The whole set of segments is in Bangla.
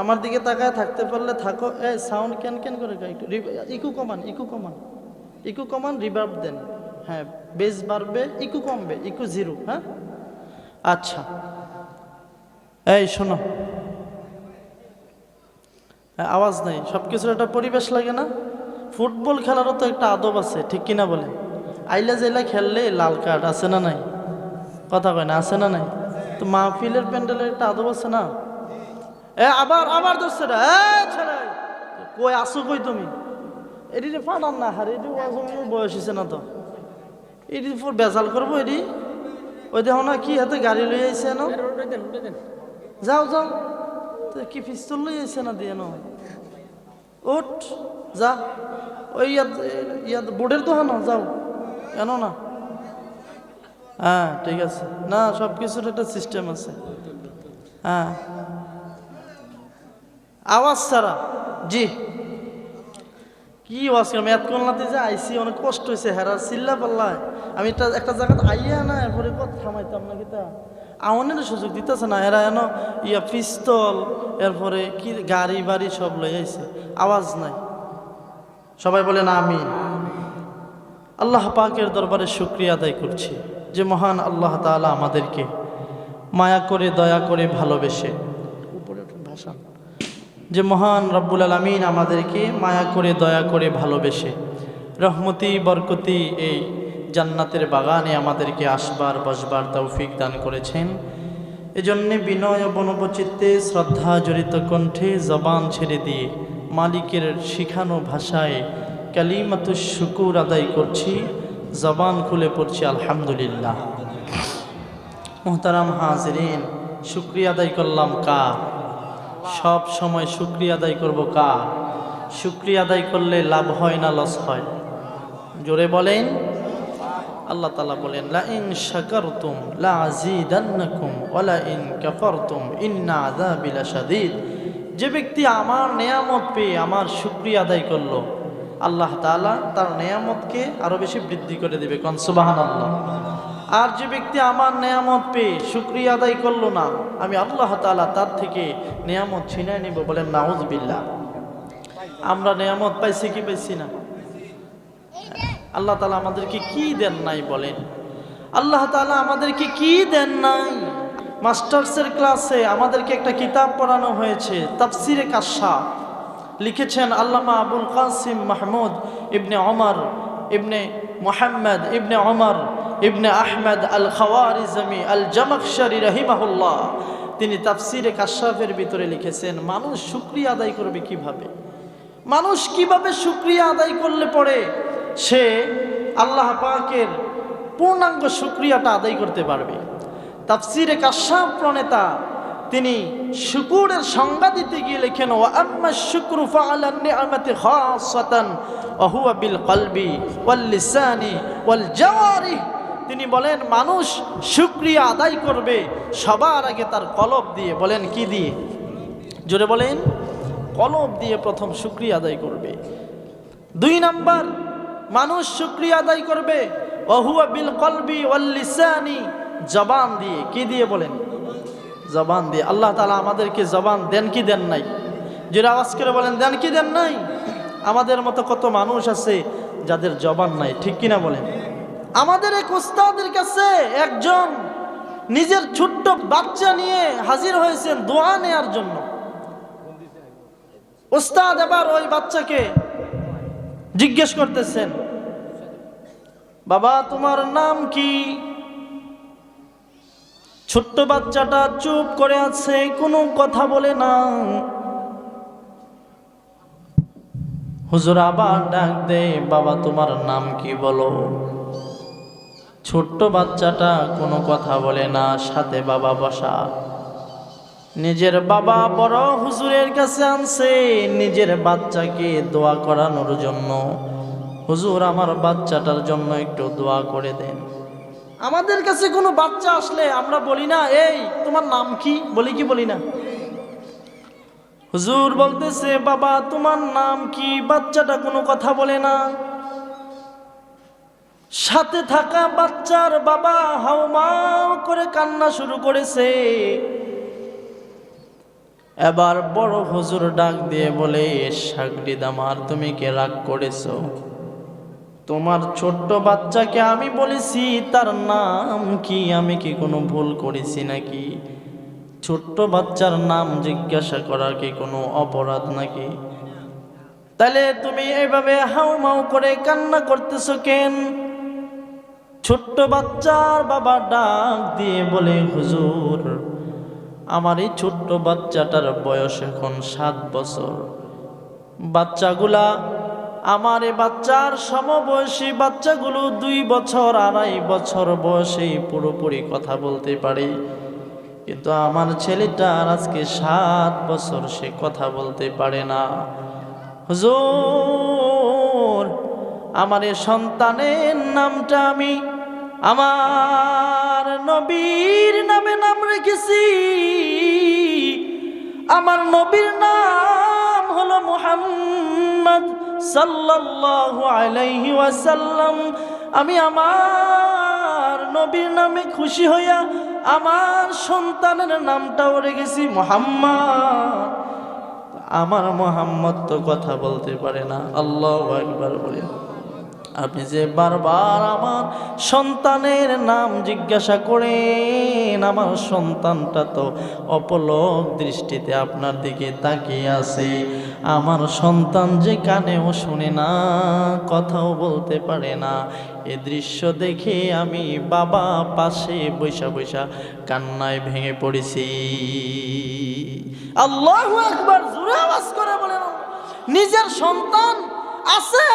আমার দিকে তাকায় থাকতে পারলে থাকো। এই সাউন্ড ক্যান ক্যান করে একটু? ইকু কমান ইকু কমান। ইকু কমান রিভার্ব দেন। হ্যাঁ বেস বাড়বে ইকু কমবে ইকু জিরো হ্যাঁ? আচ্ছা। এই, শোনো। আওয়াজ নেই সব কিছুর একটা পরিবেশ লাগে না। ফুটবল খেলারও তো একটা আদব আছে, ঠিক কিনা বলে? আইলা জাইলা খেললে লাল কার্ড, আছে না নাই? কথা কয় না, আছে না নাই? তো মাহফিলের প্যান্ডেলের একটা আদব আছে না? এ আবার আবার ধরছে না কই আসো কই তুমি? এটি যে ফাটান না হারে এটি বয়স হয়েছে না তো। এটি বেজাল করব এটি ওই দেখো না কি হাতে গাড়ি লই আইছে না? যাও যাও। কি পিস্তল লই আইছে না দিয়ে না? উঠ যা। ওই ইয়াত ইয়াত বোর্ডের দোকান যাও। কেন না। হ্যাঁ ঠিক আছে। না সব কিছুর একটা সিস্টেম আছে। হ্যাঁ। আওয়াজ ছাড়া। জি। কি আওয়াজ করলাম? এতক্ষণ নাতে যে আইসি, অনেক কষ্ট হয়েছে। হেরা চিল্লা পাল্লায় আমি একটা একটা জায়গাতে আইয়া না, এরপরে কত থামাইতাম না কিতা আমাদের সুযোগ দিতেছে না। এরা এন ইয়া পিস্তল, এরপরে কি গাড়ি বাড়ি সব লই আইছে। আওয়াজ নাই। সবাই বলে না আমি আল্লাহ পাকের দরবারে শুক্রিয়া আদায় করছি। যে মহান আল্লাহ তাআলা আমাদেরকে মায়া করে দয়া করে ভালোবেসে। উপরে ভাষা। যে মহান রব্বুল আলমিন আমাদেরকে মায়া করে দয়া করে ভালোবেসে। রহমতি বরকতি এই জান্নাতের বাগানে আমাদেরকে আসবার বসবার তৌফিক দান করেছেন। এজন্যে বিনয় বনবচিত্তে শ্রদ্ধা জড়িত কণ্ঠে জবান ছেড়ে দিয়ে মালিকের শিখানো ভাষায় কালিমাতু শুকুর আদায় করছি। জবান খুলে পড়ছি, আলহামদুলিল্লাহ। মোহতারাম হাজরিন, শুক্রিয়া আদায় করলাম কার? সব সময় শুক্রিয়া আদায় করব কার? শুক্রিয়া আদায় করলে লাভ হয় না, লস হয়? জোরে বলেন। আল্লাহ তালা বলেন লা ইন শাকারতুম লা আজিদান্নাকুম ওয়ালা ইন কাফারতুম ইন্না আযাবি লাশাদীদ যে ব্যক্তি আমার নেয়ামত পেয়ে, আমার শুক্রিয়া আদায় করল আল্লাহ তাআলা তার নেয়ামতকে আরও বেশি বৃদ্ধি করে দেবে, কন সুবহানাল্লাহ। আর যে ব্যক্তি আমার নেয়ামত পেয়ে শুক্রিয়া আদায় করল না, আমি আল্লাহ তাআলা তার থেকে নেয়ামত ছিনায় নিব বলেন নাউজবিল্লাহ। আমরা নেয়ামত পাইছি কি পাইছি না? আল্লাহ তালা আমাদেরকে কি দেন নাই বলেন। আল্লাহ তালা আমাদেরকে কি দেন নাই? মাস্টার্সের ক্লাসে আমাদেরকে একটা কিতাব পড়ানো হয়েছে, তাফসিরে কাশা লিখেছেন আল্লামা আবুল কাসিম মাহমুদ ইবনে অমর ইবনে মোহাম্মদ ইবনে অমর ইবনে আহমেদ আল খাওয়ার খাওয়ারিজমি আল জামাকশারি রহিমাহুল্লাহ। তিনি তাফসিরে কাশাফের ভিতরে লিখেছেন, মানুষ শুক্রিয়া আদায় করবে কীভাবে? মানুষ কীভাবে শুক্রিয়া আদায় করলে পরে সে আল্লাহ পাকের পূর্ণাঙ্গ শুক্রিয়াটা আদায় করতে পারবে? তাফসিরে কাশ্যাপ প্রণেতা তিনি শুকুরের সংজ্ঞা দিতে গিয়ে লেখেন ও আম্মা শুক্রু ফাআলান নিআমাতি খাসাতান, ওয়া বিল কলবি ওয়াল লিসানি ওয়াল জাওয়ারিহ তিনি বলেন, মানুষ শুক্রিয়া আদায় করবে সবার আগে তার কলব দিয়ে। বলেন, কি দিয়ে? জোরে বলেন, কলব দিয়ে প্রথম শুক্রিয়া আদায় করবে। দুই নাম্বার, মানুষ শুক্রিয়া আদায় করবে অহুয়া বিল কলবি ওয়াল্লিসানি জবান দিয়ে, কি দিয়ে বলেন? জবান দিয়ে। আল্লাহ তালা আমাদেরকে জবান দেন কি দেন নাই? যেটা আওয়াজ করে বলেন, দেন কি দেন নাই? আমাদের মতো কত মানুষ আছে যাদের জবান নাই, ঠিক কিনা বলেন? আমাদের এক উস্তাদের কাছে একজন নিজের ছোট্ট বাচ্চা নিয়ে হাজির হয়েছেন দোয়া নেয়ার জন্য। ওস্তাদ এবার ওই বাচ্চাকে জিজ্ঞেস করতেছেন, বাবা, তোমার নাম কি? ছোট্ট বাচ্চাটা চুপ করে আছে, কোনো কথা বলে না। হুজুর আবার ডাক দে, বাবা তোমার নাম কি বলো? ছোট্ট বাচ্চাটা কোনো কথা বলে না, সাথে বাবা বসা। নিজের বাবা বড় হুজুরের কাছে আনছে, নিজের বাচ্চাকে দোয়া করানোর জন্য। হুজুর, আমার বাচ্চাটার জন্য একটু দোয়া করে দেন। আমাদের কাছে কোনো বাচ্চা আসলে আমরা বলি না, এই, তোমার নাম কি? বলি কি বলি না। হুজুর বলতেছে, বাবা, তোমার নাম কি? বাচ্চাটা কোনো কথা বলে না। সাথে থাকা বাচ্চার বাবা হাউমাউ করে কান্না শুরু করেছে। এবার বড় হুজুর ডাক দিয়ে বলে সাগরিদ আমার, তুমি কে রাগ করেছ? তোমার ছোট্ট বাচ্চাকে আমি বলেছি, তার নাম কি? আমি কি কোনো ভুল করেছি নাকি? ছোট্ট বাচ্চার নাম জিজ্ঞাসা করা কি কোনো অপরাধ নাকি? তাহলে তুমি এইভাবে হাউ মাউ করে কান্না করতেছো কেন? ছোট্ট বাচ্চার বাবা ডাক দিয়ে বলে, হুজুর, আমার এই ছোট্ট বাচ্চাটার বয়স এখন সাত বছর। বাচ্চাগুলা আমার বাচ্চার সমবয়সী বাচ্চাগুলো দুই বছর আড়াই বছর বয়সেই পুরোপুরি কথা বলতে পারে। কিন্তু আমার ছেলেটার আজকে সাত বছর সে কথা বলতে পারে না। হুজুর, আমার সন্তানের নামটা আমি আমার নবীর নামে নাম রেখেছি। আমার নবীর নাম হলো মুহাম্মদ সাল্লাল্লাহু আলাইহি ওয়াসাল্লাম, আমি আমার নবীর নামে খুশি হইয়া আমার সন্তানের নামটাও রেখেছি মোহাম্মদ। আমার মোহাম্মদ তো কথা বলতে পারে না, আল্লাহ একবার বলে। আপনি যে বারবার আমার সন্তানের নাম জিজ্ঞাসা করেন, আমার সন্তানটা তো অপলক দৃষ্টিতে আপনার দিকে তাকিয়ে আছে। আমার সন্তান যে কানেও শুনে না, কথাও বলতে পারে না। এ দৃশ্য দেখে আমি বাবা পাশে বৈশা বৈশা কান্নায় ভেঙে পড়েছি। আল্লাহ একবার জোরে আওয়াজ করে বলেন নিজের সন্তান আছে,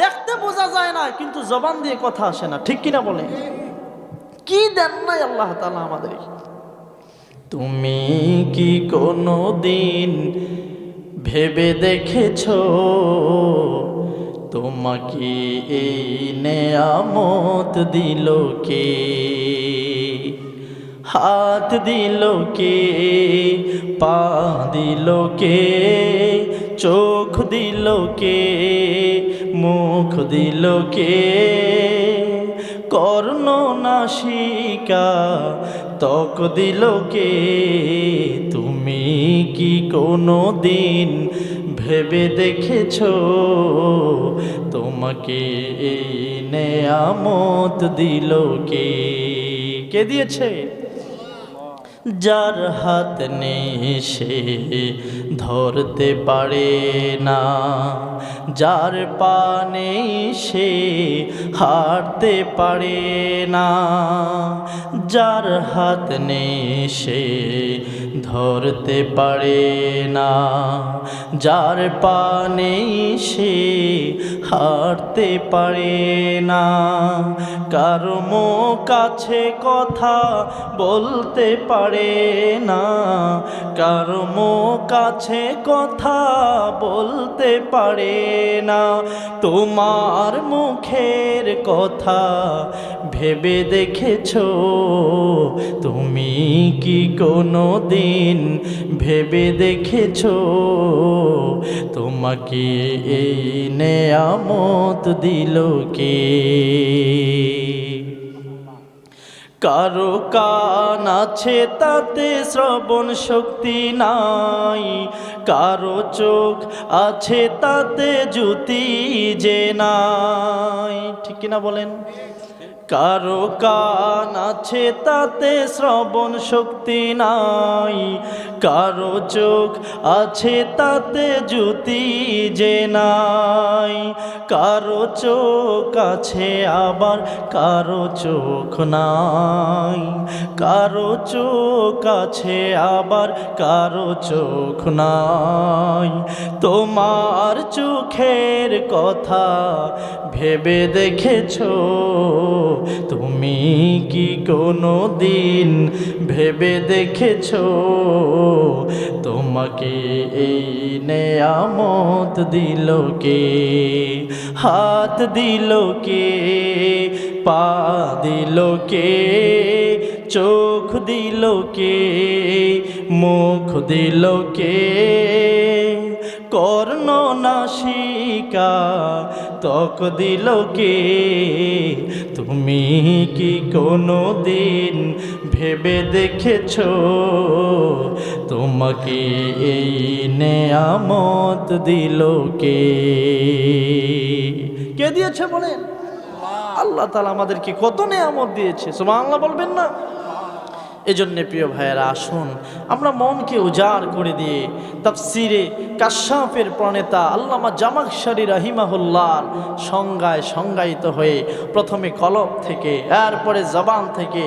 দেখতে বোঝা যায় না, কিন্তু জবান দিয়ে কথা আসে না, ঠিক কিনা বলে কি দেন নাই আল্লাহ তালা আমাদের তুমি কি কোনো দিন ভেবে দেখেছ? তোমাকে এই নেয়ামত দিল কে? হাত দিল কে? পা দিল কে? চোখ দিল কে? মুখ দিল কে? কর্ণ নাসিকা তক দিল কে? কি কোনো দিন ভেবে দেখেছ? তোমাকে এই নেয়ামত দিল কে? কে দিয়েছে? যার হাত নেই সে ধরতে পারে না। যার পা নেই সে হাঁটতে পারে না। যার হাত নেই সে ধরতে পারে না। যার পা নেই সে হাঁটতে পারে না। কারও কাছে কথা বলতে পারে না। কারও কাছে কথা বলতে পারে না। তোমার মুখের কথা ভেবে দেখেছ? তুমি কি কোনো দিন ভেবে দেখেছ? তোমাকে এই নেয়ামত দিল কে? কারও কান আছে তাতে শ্রবণ শক্তি নাই। কারও চোখ আছে তাতে জ্যোতি যে নাই। ঠিক কিনা বলেন? কারও কান আছে তাতে শ্রবণ শক্তি নাই। কারও চোখ আছে তাতে জ্যোতি যে নাই। কারও চোখ আছে আবার কারও চোখ নাই। কারও চোখ আছে আবার কারও চোখ নাই। তোমার চোখের কথা ভেবে দেখেছ? তুমি কি কোনো দিন ভেবে দেখেছ? তোমাকে এই নেয়ামত দিল কে? হাত দিল কে? পা দিল কে? চোখ দিল কে? মুখ দিল কে? কর্ণ নাসিকা তক দিল কে? তুমি কি কোনো দিন ভেবে দেখেছ? তোমাকে এই নেয়ামত দিল কে? কে দিয়েছে বলেন? আল্লাহ তালা আমাদেরকে কত নেয়ামত দিয়েছে। সুবহানাল্লাহ বলবেন না? এজন্য প্রিয় ভাইয়েরা, আসুন, আমরা মনকে উজাড় করে দিয়ে তাফসিরে কাশাফের প্রণেতা আল্লামা জামাকশারি রাহিমাহুল্লার সংজ্ঞায় সংজ্ঞায়িত হয়ে প্রথমে কলব থেকে, এরপরে জবান থেকে,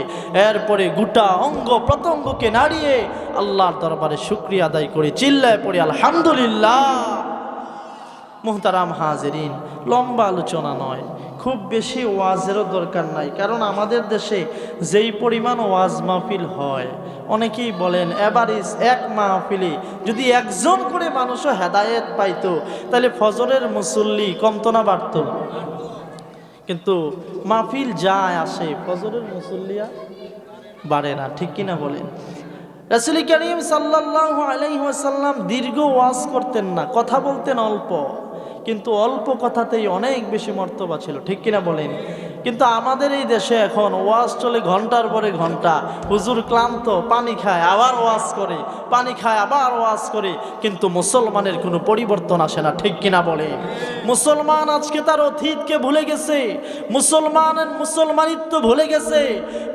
এরপরে গোটা অঙ্গ প্রত্যঙ্গকে নাড়িয়ে আল্লাহর দরবারে শুক্রিয়া আদায় করে চিল্লায় পড়ে, আলহামদুলিল্লাহ। মোহতারাম হাজেরিন, লম্বা আলোচনা নয় খুব বেশি ওয়াজেরও দরকার নাই। কারণ আমাদের দেশে যেই পরিমাণ ওয়াজ মাহফিল হয়, অনেকেই বলেন, এভারেজ এক মাহফিলে যদি একজন করে মানুষও হেদায়েত পাইতো, তাহলে ফজরের মুসল্লি কমতো না বাড়ত। কিন্তু মাহফিল যায়, আসে, ফজরের মুসল্লিয়া বাড়ে না, ঠিক কিনা বলেন? রাসুল করিম সাল্লাহ আলাইসাল্লাম দীর্ঘ ওয়াজ করতেন না, কথা বলতেন অল্প। কিন্তু অল্প কথাতেই অনেক বেশি মর্তবা ছিল। ঠিক কিনা বলেন? কিন্তু আমাদের এই দেশে এখন ওয়াজ চলে ঘণ্টার পরে ঘণ্টা। হুজুর ক্লান্ত, পানি খায়, আবার ওয়াজ করে, পানি খায়, আবার ওয়াজ করে। কিন্তু মুসলমানের কোনো পরিবর্তন আসে না, ঠিক কিনা বলে? মুসলমান আজকে তার অতীতকে ভুলে গেছে। মুসলমানের মুসলমানিত্ব ভুলে গেছে।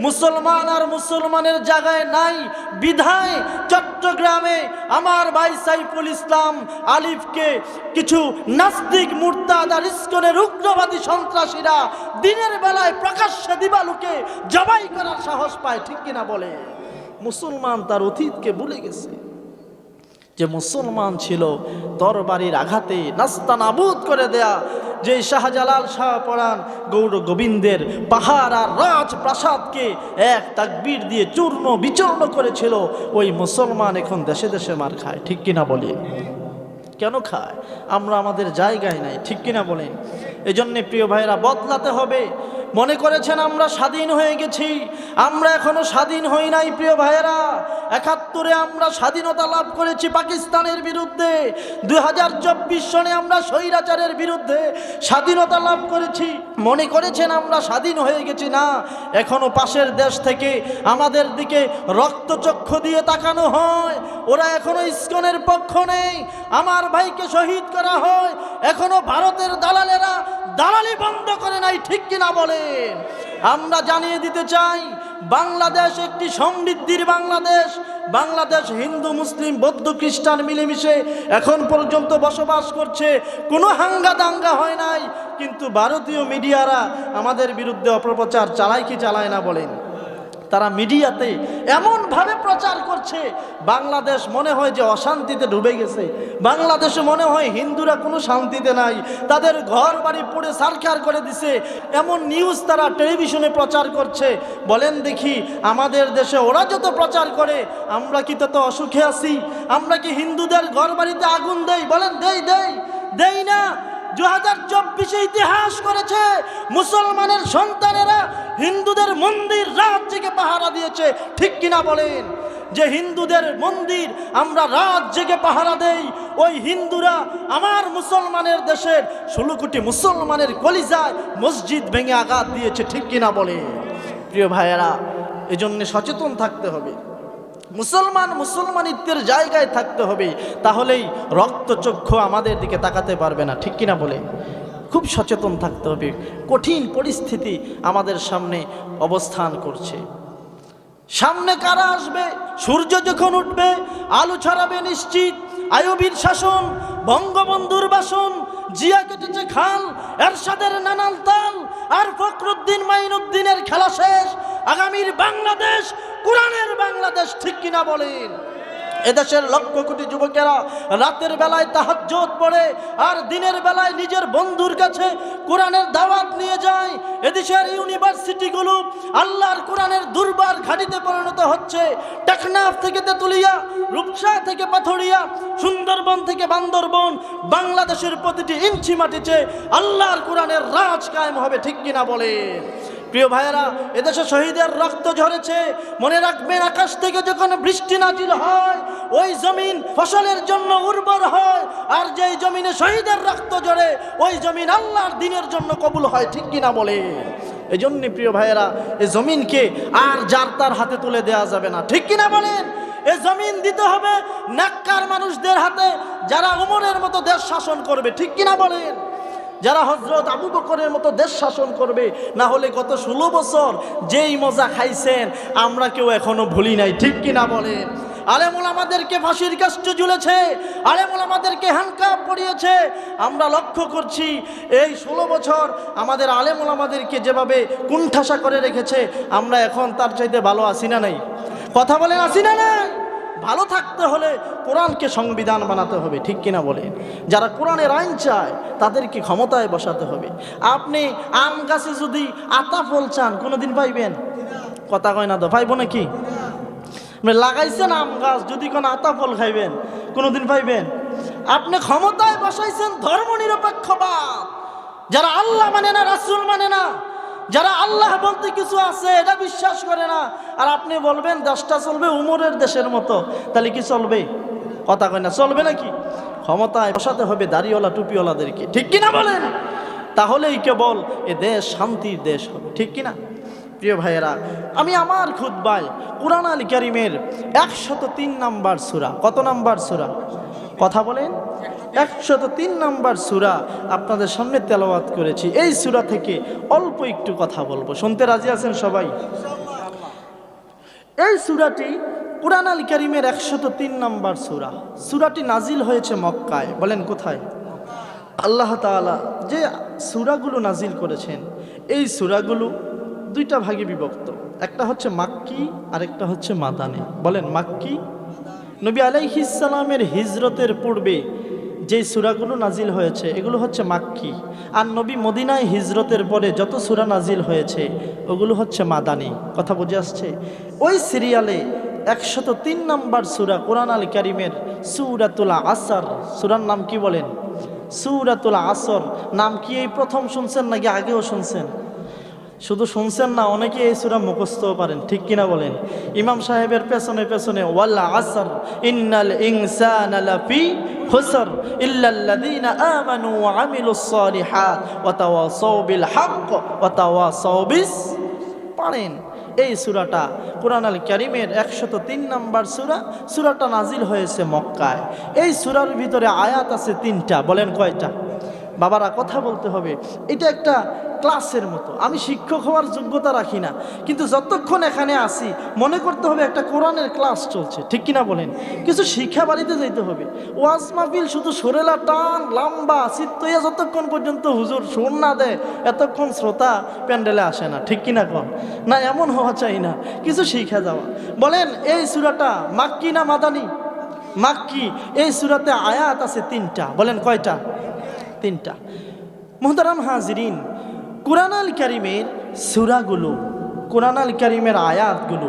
মুসলমান আর মুসলমানের জায়গায় নাই। বিধায় চট্টগ্রামে আমার ভাই সাইফুল ইসলাম আলিফকে কিছু নাস্তিক মুরতাদ আর ইস্কনের উগ্রবাদী সন্ত্রাসীরা দিনের বেলায় প্রকাশ্যে দিবালুকে জবাই করার সাহস পায়, ঠিক কিনা বলে? মুসলমান তার অতীতকে ভুলে গেছে। যে মুসলমান ছিল তরবারির আঘাতে নাস্তা নাবুদ করে দেয়া, যে শাহজালাল শাহ পরাণ গৌর গোবিন্দের পাহাড় আর রাজ প্রাসাদকে এক তাকবীর দিয়ে চূর্ণ বিচূর্ণ করেছিল, ওই মুসলমান এখন দেশে দেশে মার খায়, ঠিক কিনা বলি? কেন খায়? আমরা আমাদের জায়গায় নাই, ঠিক কিনা বলেন এজন্যে প্রিয় ভাইরা বদলাতে হবে। মনে করেছেন আমরা স্বাধীন হয়ে গেছি, আমরা এখনও স্বাধীন হই নাই প্রিয় ভাইয়েরা। একাত্তরে আমরা স্বাধীনতা লাভ করেছি পাকিস্তানের বিরুদ্ধে, দুই হাজার চব্বিশ সনে আমরা স্বৈরাচারের বিরুদ্ধে স্বাধীনতা লাভ করেছি। মনে করেছেন আমরা স্বাধীন হয়ে গেছি না, এখনও পাশের দেশ থেকে আমাদের দিকে রক্তচক্ষু দিয়ে তাকানো হয়। ওরা এখনও ইস্কনের পক্ষ নেই, আমার ভাইকে শহীদ করা হয়। এখনও ভারতের দালালেরা দালালি বন্ধ করে নাই, ঠিক কিনা বলেন? আমরা জানিয়ে দিতে চাই, বাংলাদেশ একটি সমৃদ্ধির বাংলাদেশ। বাংলাদেশ হিন্দু, মুসলিম, বৌদ্ধ, খ্রিস্টান মিলেমিশে এখন পর্যন্ত বসবাস করছে। কোনো হাঙ্গা দাঙ্গা হয় নাই, কিন্তু ভারতীয় মিডিয়ারা আমাদের বিরুদ্ধে অপপ্রচার চালায় কি চালায় না বলেন? তারা মিডিয়াতে এমনভাবে প্রচার করছে, বাংলাদেশ মনে হয় যে অশান্তিতে ডুবে গেছে। বাংলাদেশে মনে হয় হিন্দুরা কোনো শান্তিতে নাই। তাদের ঘর বাড়ি পড়ে সারখার করে দিছে। এমন নিউজ তারা টেলিভিশনে প্রচার করছে। বলেন দেখি, আমাদের দেশে ওরা যত প্রচার করে, আমরা কি তত অসুখে আছি? আমরা কি হিন্দুদের ঘর বাড়িতে আগুন দেই? বলেন, দেই দেই দেই না। দু হাজার চব্বিশে ইতিহাস করেছে, মুসলমানের সন্তানেরা হিন্দুদের মন্দির রাত জেগে পাহারা দিয়েছে। ঠিক কিনা বলেন? যে হিন্দুদের মন্দির আমরা রাত জেগে পাহারা দেই, ওই হিন্দুরা আমার মুসলমানের দেশের ষোলো কোটি মুসলমানের কলিজায় মসজিদ ভেঙে আঘাত দিয়েছে। ঠিক কিনা বলে প্রিয় ভাইয়েরা, এজন্য সচেতন থাকতে হবে। মুসলমান মুসলমানিত্বের জায়গায় থাকতে হবে, তাহলেই রক্তচক্ষু আমাদের দিকে তাকাতে পারবে না, ঠিক কিনা বলে? খুব সচেতন থাকতে হবে, কঠিন পরিস্থিতি আমাদের সামনে অবস্থান করছে। সামনে কারা আসবে? সূর্য যখন উঠবে, আলু ছড়াবে নিশ্চিত আয়ুবীর শাসন, বঙ্গবন্ধুর বাসন, জিয়া কেটেছে খাল, এরশাদের নানান তাল, আর ফখরুদ্দিন মাইনুদ্দিনের খেলা শেষ, আগামীর বাংলাদেশ কোরআনের বাংলাদেশ ঠিক কিনা বলেন? এদেশের লক্ষ কোটি যুবকেরা রাতের বেলায় তাহাজ্জত পড়ে আর দিনের বেলায় নিজের বন্ধুর কাছে কোরআনের দাওয়াত নিয়ে যায়। এদেশের ইউনিভার্সিটিগুলো আল্লাহর কোরআনের দুর্বার ঘাটিতে পরিণত হচ্ছে। টেকনাফ থেকে তেতুলিয়া, রূপসা থেকে পাথরিয়া, সুন্দরবন থেকে বান্দরবন, বাংলাদেশের প্রতিটি ইঞ্চি মাটিতে আল্লাহর কোরআনের রাজ কায়েম হবে ঠিক কিনা বলে প্রিয় ভাইয়েরা, এদেশে শহীদের রক্ত ঝরেছে। মনে রাখবেন, আকাশ থেকে যখন বৃষ্টি নাজিল হয়, ওই জমিন ফসলের জন্য উর্বর হয়। আর যেই জমিনে শহীদের রক্ত ঝরে, ওই জমিন আল্লাহর দিনের জন্য কবুল হয়, ঠিক কিনা বলে? এই জন্যে প্রিয় ভাইয়েরা এই জমিনকে আর যার তার হাতে তুলে দেওয়া যাবে না, ঠিক কিনা বলেন? এ জমিন দিতে হবে নাক্কার মানুষদের হাতে, যারা উমরের মতো দেশ শাসন করবে, ঠিক কিনা বলেন? যারা হজরত আবু বকরের মতো দেশ শাসন করবে, না হলে গত ষোলো বছর যেই মজা খাইছেন, আমরা কেউ এখনও ভুলি নাই, ঠিক কিনা বলেন আলেমুল আমাদেরকে ফাঁসির কাষ্ট ঝুলেছে, আলেমুল আমাদেরকে হ্যান্ডকাপ পড়িয়েছে আমরা লক্ষ্য করছি, এই ষোলো বছর আমাদের আলেমুল আমাদেরকে যেভাবে কুণ্ঠাসা করে রেখেছে, আমরা এখন তার চাইতে ভালো আসি না নাই? কথা বলেন আসি না নাই? ভালো থাকতে হলে কোরআনকে সংবিধান বানাতে হবে, ঠিক কিনা বলে? যারা কোরআনের আইন চায়, তাদেরকে ক্ষমতায় বসাতে হবে। আপনি আম গাছে যদি আতা ফল চান, কোনোদিন পাইবেন? কথা কয় না তো, পাইব নাকি? লাগাইছেন আম গাছ, যদি কোনো আতা ফল খাইবেন, কোনোদিন পাইবেন? আপনি ক্ষমতায় বসাইছেন ধর্ম নিরপেক্ষবাদ যারা আল্লাহ মানে না, রাসুল মানে না যারা আল্লাহ বলতে কিছু আছে এটা বিশ্বাস করে না। আর আপনি বলবেন, দেশটা চলবে উমরের দেশের মতো। তাহলে কি চলবে? কথা কয় না, চলবে নাকি? ক্ষমতায় বসাতে হবে দাড়িওয়ালা, টুপিওয়ালাদেরকে। ঠিক কিনা বলেন? তাহলেই কেবল এ দেশ, শান্তির দেশ হবে। ঠিক কিনা? প্রিয় ভাইয়েরা, আমি আমার খুদ্বায় কোরআন আল করিমের একশত তিন নাম্বার সুরা। কত নাম্বার সুরা? কথা বলেন? একশত তিন নাম্বার সুরা আপনাদের সামনে তেলাওয়াত করেছি। এই সুরা থেকে অল্প একটু কথা বলব। শুনতে রাজি আছেন সবাই? এই সুরাটি কোরআন আল করিমের একশত তিন নাম্বার সুরা। সুরাটি নাজিল হয়েছে মক্কায়। বলেন কোথায়? আল্লাহ তাআলা যে সুরাগুলো নাজিল করেছেন, এই সুরাগুলো দুইটা ভাগে বিভক্ত। একটা হচ্ছে মাক্কি, আরেকটা হচ্ছে মাদানে। বলেন মাক্কি। নবী আলাইহিসালামের হিজরতের পূর্বে যে সুরাগুলো নাজিল হয়েছে, এগুলো হচ্ছে মাক্কি। আর নবী মদিনায় হিজরতের পরে যত সুরা নাজিল হয়েছে, ওগুলো হচ্ছে মাদানি। কথা বুঝে আসছে? ওই সিরিয়ালে একশত তিন নম্বর সুরা কোরআন আল করিমের সুরাতুল আসার। সুরার নাম কি বলেন? সুরাতুল আসর। নাম কি এই প্রথম শুনছেন নাকি আগেও শুনছেন? শুধু শুনছেন না অনেকে এই সুরা মুখস্থও পারেন। ঠিক কিনা বলেন? ইমাম সাহেবের পেছনে পেছনে আসর ওয়া বিল ওয়া পারেন। এই সুরাটা কোরআন আল করিমের একশত তিন নম্বর সুরা। সুরাটা নাজিল হয়েছে মক্কায়। এই সুরার ভিতরে আয়াত আছে তিনটা। বলেন কয়টা? বাবারা, কথা বলতে হবে। এটা একটা ক্লাসের মতো। আমি শিক্ষক হওয়ার যোগ্যতা রাখি না। কিন্তু যতক্ষণ এখানে আসি, মনে করতে হবে একটা কোরআনের ক্লাস চলছে। ঠিক কিনা বলেন? কিছু শিক্ষা বাড়িতে যেতে হবে। ওয়াজ মাহফিল শুধু সরেলা টান, লম্বা চিত্তইয়া যতক্ষণ পর্যন্ত হুজুর শোন না দেয়, এতক্ষণ শ্রোতা প্যান্ডেলে আসে না। ঠিক কিনা কম না, এমন হওয়া চাই না। কিছু শিখা যাওয়া। বলেন, এই সুরাটা মাক্কি না মাদানি? মাক্কি। এই সুরাতে আয়াত আছে তিনটা। বলেন, কয়টা? তিনটা। মোহতারাম হাজিরিন কোরআন আল করিমের সুরাগুলো কোরআন আল করিমের আয়াতগুলো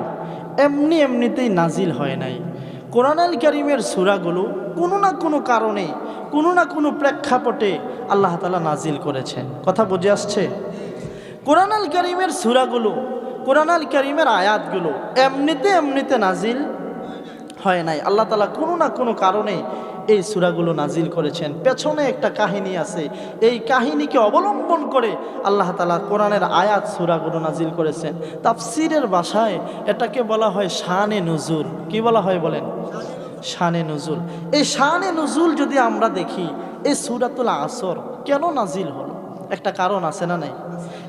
এমনি এমনিতেই নাজিল হয় নাই। কোরআন আল করিমের সুরাগুলো কোনো না কোনো কারণে, কোনো না কোনো প্রেক্ষাপটে আল্লাহ তালা নাজিল করেছেন। কথা বুঝে আসছে? কোরআন আল করিমের সুরাগুলো কোরআন আল করিমের আয়াতগুলো এমনিতে এমনিতে নাজিল হয় নাই। আল্লাহ তালা কোনো না কোনো কারণে এই সুরাগুলো নাজিল করেছেন। পেছনে একটা কাহিনী আছে। এই কাহিনীকে অবলম্বন করে আল্লাহ তালা কোরআনের আয়াত সুরাগুলো নাজিল করেছেন। তাফসিরের ভাষায় এটাকে বলা হয় শানে নজুল। কি বলা হয় বলেন? শানে নজুল। এই শানে নজুল যদি আমরা দেখি, এই সুরাতুল আসর কেন নাজিল হলো? একটা কারণ আছে না নাই?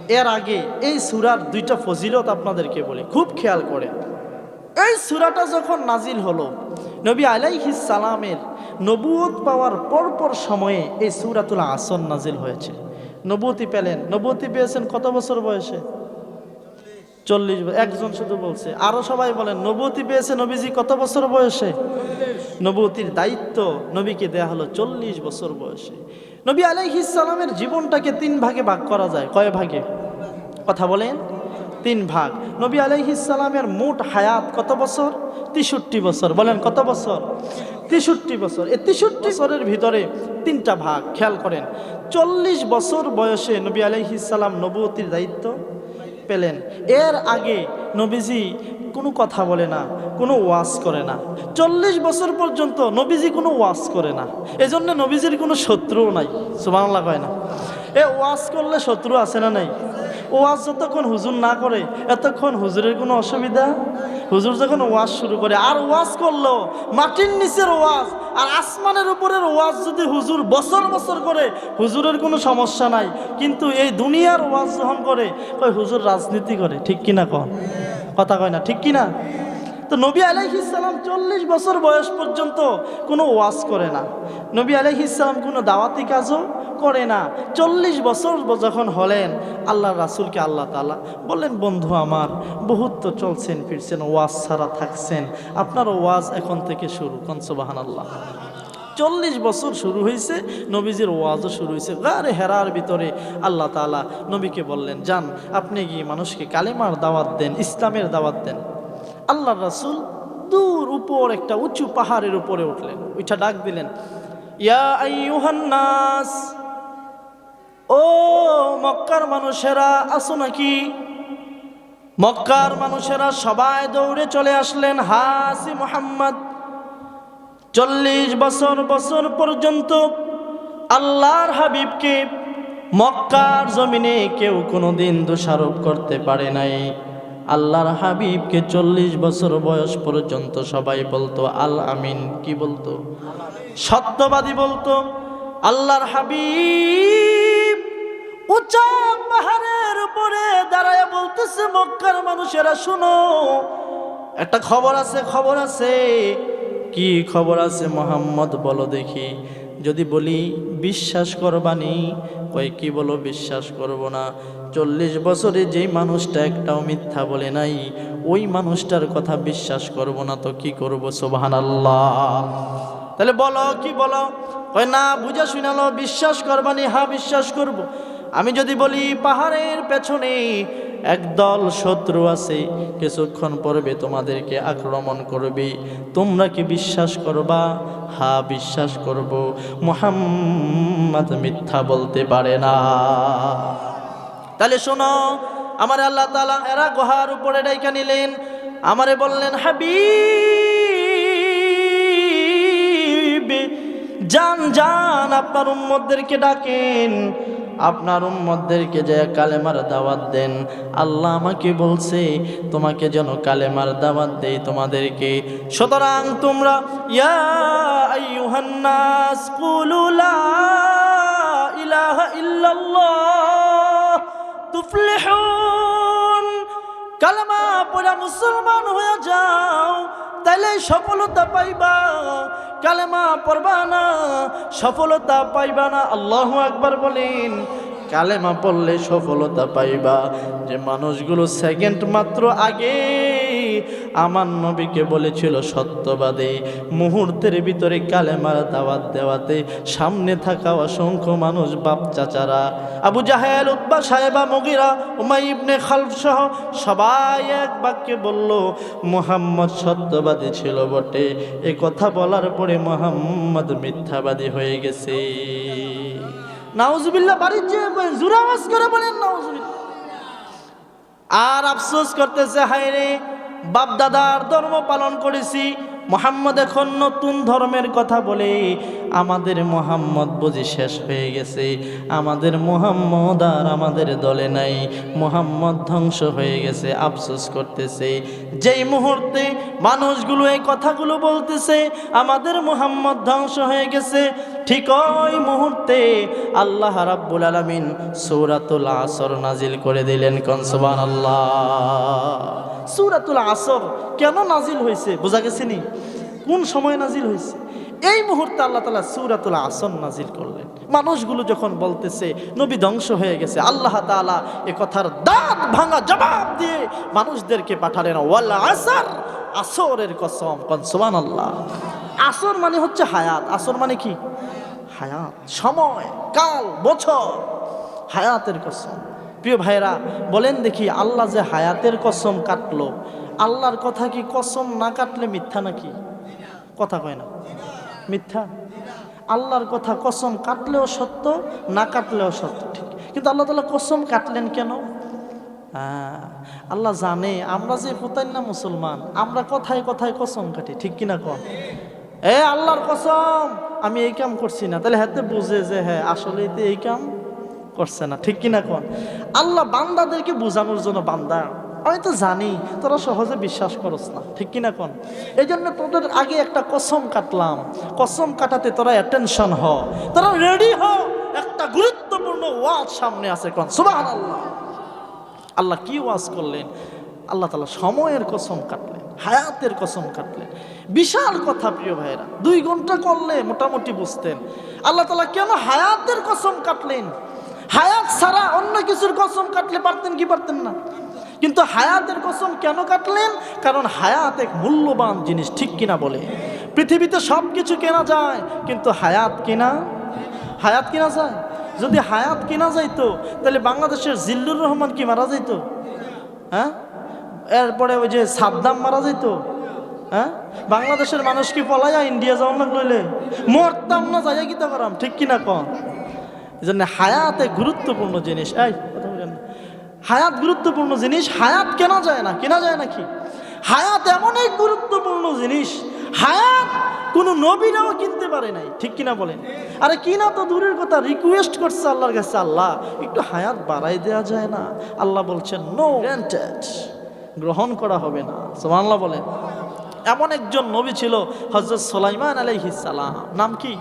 এর আগে এই সুরার দুইটা ফজিলত আপনাদেরকে বলি, খুব খেয়াল করে। এই সুরাটা যখন নাজিল হলো, নবী আলাইহিস সালামের নবুয়ত পাওয়ার পরপর সময়ে এই সুরাতুল আসন নাজিল হয়েছে। নবুতি পেলেন। নবুতি পেয়েছেন কত বছর বয়সে? চল্লিশ একজন শুধু বলছে। আরও সবাই বলেন নবুতি পেয়েছে নবীজি কত বছর বয়সে? নবুতির দায়িত্ব নবীকে দেয়া হলো চল্লিশ বছর বয়সে। নবী আলাইহিস সালামের জীবনটাকে তিন ভাগে ভাগ করা যায়। কয় ভাগে? কথা বলেন। তিন ভাগ। নবী আলাইহিসালামের মোট হায়াত কত বছর? তেষট্টি বছর। বলেন, কত বছর? তেষট্টি বছর। এই তেষট্টি বছরের ভিতরে তিনটা ভাগ, খেয়াল করেন। চল্লিশ বছর বয়সে নবী আলাইহিসালাম নবতির দায়িত্ব পেলেন। এর আগে নবীজি কোনো কথা বলে না, কোনো ওয়াজ করে না। চল্লিশ বছর পর্যন্ত নবীজি কোনো ওয়াজ করে না। এজন্য নবীজির কোনো শত্রুও নাই। সুবাংলা কয় না। এ ওয়াজ করলে শত্রু আছে না নাই? ওয়াজ যতক্ষণ হুজুর না করে, এতক্ষণ হুজুরের কোনো অসুবিধা? হুজুর যখন ওয়াজ শুরু করে, আর ওয়াজ করল, মাটির নিচের ওয়াজ, আর আসমানের উপরের ওয়াজ যদি হুজুর বছর বছর করে, হুজুরের কোনো সমস্যা নাই। কিন্তু এই দুনিয়ার ওয়াজ যখন করে ওই হুজুর রাজনীতি করে, ঠিক কিনা? কথা কয় না, ঠিক কিনা? তো নবী আলাইহিসাল্লাম চল্লিশ বছর বয়স পর্যন্ত কোনো ওয়াজ করে না। নবী আলাইহিসাল্লাম কোনো দাওয়াতি কাজও করে না। চল্লিশ বছর যখন হলেন, আল্লাহ রাসুলকে আল্লাহ তালা বললেন, বন্ধু আমার, বহুত তো চলছেন, ফিরছেন, ওয়াজ ছাড়া থাকছেন। আপনার ওয়াজ এখন থেকে শুরু কনসবাহান আল্লাহ চল্লিশ বছর শুরু হয়েছে নবীজির ওয়াজও শুরু হয়েছে গারে হেরার ভিতরে আল্লাহ তালা নবীকে বললেন, যান, আপনি গিয়ে মানুষকে কালেমার দাওয়াত দেন, ইসলামের দাওয়াত দেন। আল্লাহ রাসুল দূর উপর একটা উঁচু পাহাড়ের উপরে উঠলেন। ওইটা ডাক দিলেন, ইয়া আইয়ুহান নাস, ও মক্কার মানুষেরা, আসো নাকি? মক্কার মানুষেরা সবাই দৌড়ে চলে আসলেন, হাসি মোহাম্মদ, চল্লিশ বছর বছর পর্যন্ত আল্লাহর হাবিবকে মক্কার জমিনে কেউ কোনোদিন দোষারোপ করতে পারে নাই। আল্লাহর হাবিবকে চল্লিশ বছর বয়স পর্যন্ত সবাই বলতো, আল আমিন। কি বলতো? সত্যবাদী বলতো, আল্লাহর হাবিব উঁচা পাহাড়ের উপরে দাঁড়ায় বলতেছে, মক্কার মানুষেরা, শুনো, একটা খবর আছে খবর আছে। কি খবর আছে মোহাম্মদ বলো দেখি। যদি বলি, বিশ্বাস করবানি কয়, কি বলো, বিশ্বাস করব না। চল্লিশ বছরে যেই মানুষটা একটাও মিথ্যা বলে নাই, ওই মানুষটার কথা বিশ্বাস করব না তো কি করব সোবাহান আল্লাহ তাহলে বলো, কি বলো? কয়, না বুঝা শুনালো বিশ্বাস করবানি হা বিশ্বাস করব। আমি যদি বলি পাহাড়ের পেছনে একদল শত্রু আছে, কিছুক্ষণ পরবে তোমাদেরকে আক্রমণ করবে। তোমরা কি বিশ্বাস করবা? হা, বিশ্বাস করব। মোহাম্মদ মিথ্যা বলতে পারে না। তাহলে শোনো, আমার আল্লাহ তালা এরা গুহার উপরে ডাইকা নিলেন। আমারে বললেন, হাবিব, যান যান, আপনার উম্মদদেরকে ডাকেন। আপনার উম্মদদেরকে যে কালেমার দাওয়াত দেন, আল্লাহ আমাকে বলছে, তোমাকে যেন কালেমার দাওয়াত দেই তোমাদেরকে। সুতরাং তোমরা, ইয়া আইয়ুহান নাস কুলু লা ইলাহা ইল্লাল্লাহ তুফলিহুন। কালেমা পড়া মুসলমান হয়ে তাইলে সফলতা পাইবা, কালেমা পড়বা না, সফলতা পাইবা না। আল্লাহ একবার বলেন, কালেমা পড়লে সফলতা পাইবা। যে মানুষগুলো সেকেন্ড মাত্র আগে আমার নবীকে বলেছিল সত্যবাদী। মুহূর্তের ভিতরে কালেমার দাওয়াত দেওয়াতে সামনে থাকা অসংখ্য মানুষ বাপ চাচারা, আবু জাহেল উদ্বা সাহেবা, মগিরা, উমাই ইবনে খালফ সহ সবাই এক বাক্যে বলল, মোহাম্মদ সত্যবাদী ছিল বটে। এ কথা বলার পরে মোহাম্মদ মিথ্যাবাদী হয়ে গেছে। বাড়ির যে আর আফসোস করতেছে হায় রে বাপ দাদার ধর্ম পালন করেছি। মোহাম্মদ এখন নতুন ধর্মের কথা বলে আমাদের মোহাম্মদ বুঝি শেষ হয়ে গেছে। আমাদের মোহাম্মদ আর আমাদের দলে নাই। মোহাম্মদ ধ্বংস হয়ে গেছে, আফসোস করতেছে। যেই মুহূর্তে মানুষগুলো এই কথাগুলো বলতেছে, আমাদের মোহাম্মদ ধ্বংস হয়ে গেছে, ঠিক ওই মুহূর্তে আল্লাহ রাব্বুল আলামিন সূরাতুল আসর নাজিল করে দিলেন কনসবান আল্লাহ সূরাতুল আসর কেন নাজিল হয়েছে? বোঝা গেছে নি? কোন সময় নাজিল হয়েছে? এই মুহূর্তে আল্লাহ তালা সুরাতুল আসন নাজিল করলেন। মানুষগুলো যখন বলতেছে, নবী ধ্বংস হয়ে গেছে আল্লাহ তালা এ কথার দাঁত ভাঙা জবাব দিয়ে মানুষদেরকে পাঠালেন ওয়াল্লা আসর, আসরের কসম কনসবান আল্লাহ আসর মানে হচ্ছে হায়াত। আসর মানে কি? হায়াত। সময়, কাল, বছর। হায়াতের কসম। প্রিয় ভাইরা বলেন দেখি, আল্লাহ যে হায়াতের কসম কাটলো, আল্লাহর কথা কি কসম না কাটলে মিথ্যা নাকি? কথা কয় না। মিথ্যা? আল্লাহর কথা কসম কাটলেও সত্য, না কাটলেও সত্য, ঠিক। কিন্তু আল্লাহ তালা কসম কাটলেন কেন? হ্যাঁ আল্লাহ জানে, আমরা যে কোথায় না মুসলমান, আমরা কথায় কথায় কসম কাটি, ঠিক কিনা কম এ আল্লাহর কসম, আমি এই কাম করছি না। তাহলে হাতে বুঝে যে হ্যাঁ আসলে এই কাম করছে না, ঠিক কিনা কোন? আল্লাহ বান্দাদেরকে বোঝানোর জন্য বান্দা। আমি তো জানি, তোরা সহজে বিশ্বাস করস না, ঠিক কিনা কোন? এই জন্য তোদের আগে একটা কসম কাটলাম, কসম কাটাতে তোরা অ্যাটেনশন হ, তোরা রেডি হ, একটা গুরুত্বপূর্ণ ওয়াজ সামনে আছে কোন? সুবাহ আল্লাহ আল্লাহ কি ওয়াজ করলেন? আল্লাহ তালা সময়ের কসম কাটলেন, হায়াতের কসম কাটলেন। বিশাল কথা প্রিয় ভাইয়েরা, দুই ঘণ্টা করলে মোটামুটি বুঝতেন। আল্লাহ তালা কেন হায়াতের কসম কাটলেন? হায়াত ছাড়া অন্য কিছুর কসম কাটলে পারতেন কি পারতেন না? কিন্তু হায়াতের কসম কেন কাটলেন? কারণ হায়াত এক মূল্যবান জিনিস, ঠিক কিনা বলে? পৃথিবীতে সব কিছু কেনা যায়, কিন্তু হায়াত কিনা? হায়াত কিনা যায়? যদি হায়াত কিনা যাইতো, তাহলে বাংলাদেশের জিল্লুর রহমান কি মারা যাইতো? হ্যাঁ? এরপরে ওই যে সাদ্দাম মারা যাইতো? হ্যাঁ? বাংলাদেশের মানুষ কি পলাইয়া ইন্ডিয়া যাওয়ার না লইলে? মরতাম না যাইয়া গীতা করাম ঠিক কিনা কন? এই জন্য হায়াত গুরুত্বপূর্ণ জিনিস। এই। হায়াত গুরুত্বপূর্ণ জিনিস, হায়াত কেনা যায় না, কেনা যায় নাকি? হায়াত এমন এক গুরুত্বপূর্ণ জিনিস, হায়াত কোনো নবীরাও কিনতে পারে নাই, ঠিক কিনা বলেন? আরে কিনা তো দূরের কথা রিকোয়েস্ট করছে আল্লাহর কাছে, আল্লাহ, একটু হায়াত বাড়াই দেওয়া যায় না? আল্লাহ বলছেন নো গ্রান্টেড গ্রহণ করা হবে না। সুবহানাল্লাহ বলেন। এমন একজন নবী ছিল হজরত সোলাইমান সালাম। নাম কি?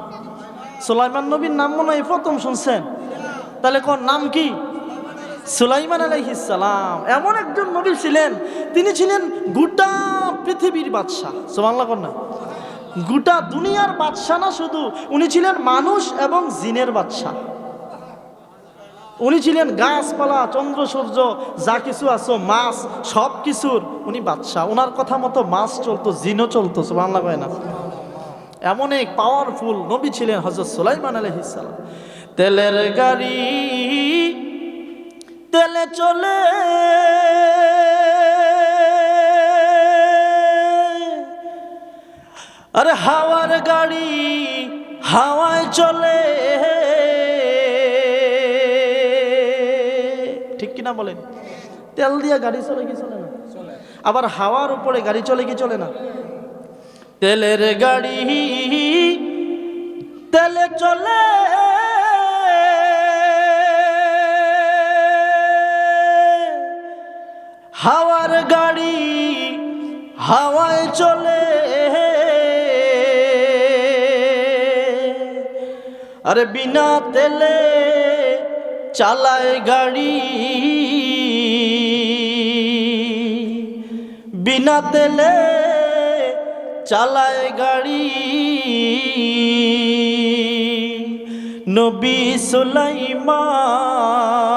সোলাইমান নবীর নাম মনে হয় প্রথম শুনছেন। তাহলে কোন নাম কি? সুলাইমান আলাইহিসালাম এমন একজন নবী ছিলেন, তিনি ছিলেন গোটা পৃথিবীর বাদশাহ। সোমাল্লা কন্যা গোটা দুনিয়ার বাদশাহ না শুধু, উনি ছিলেন মানুষ এবং জিনের বাদশাহ। উনি ছিলেন গাছপালা, চন্দ্র, সূর্য, যা কিছু আছো, মাছ, সব কিছুর উনি বাদশাহ। ওনার কথা মতো মাছ চলতো, জিনও চলতো সোমাল্লা কয় না। এমন এক পাওয়ারফুল নবী ছিলেন হজরত সুলাইমান আলহিসাল্লাম তেলের গাড়ি তেলে চলে। আরে হাওয়ার গাড়ি হাওয়ায় চলে। ঠিক কিনা বলেন? তেল দিয়ে গাড়ি চলে কি চলে না? আবার হাওয়ার উপরে গাড়ি চলে কি চলে না? তেলের গাড়ি তেলে চলে। হাওয়ায় চলে। আরে বিনা তেলে চালায় গাড়ি। বিনা তেলে চালায় গাড়ি। নবী সুলাইমান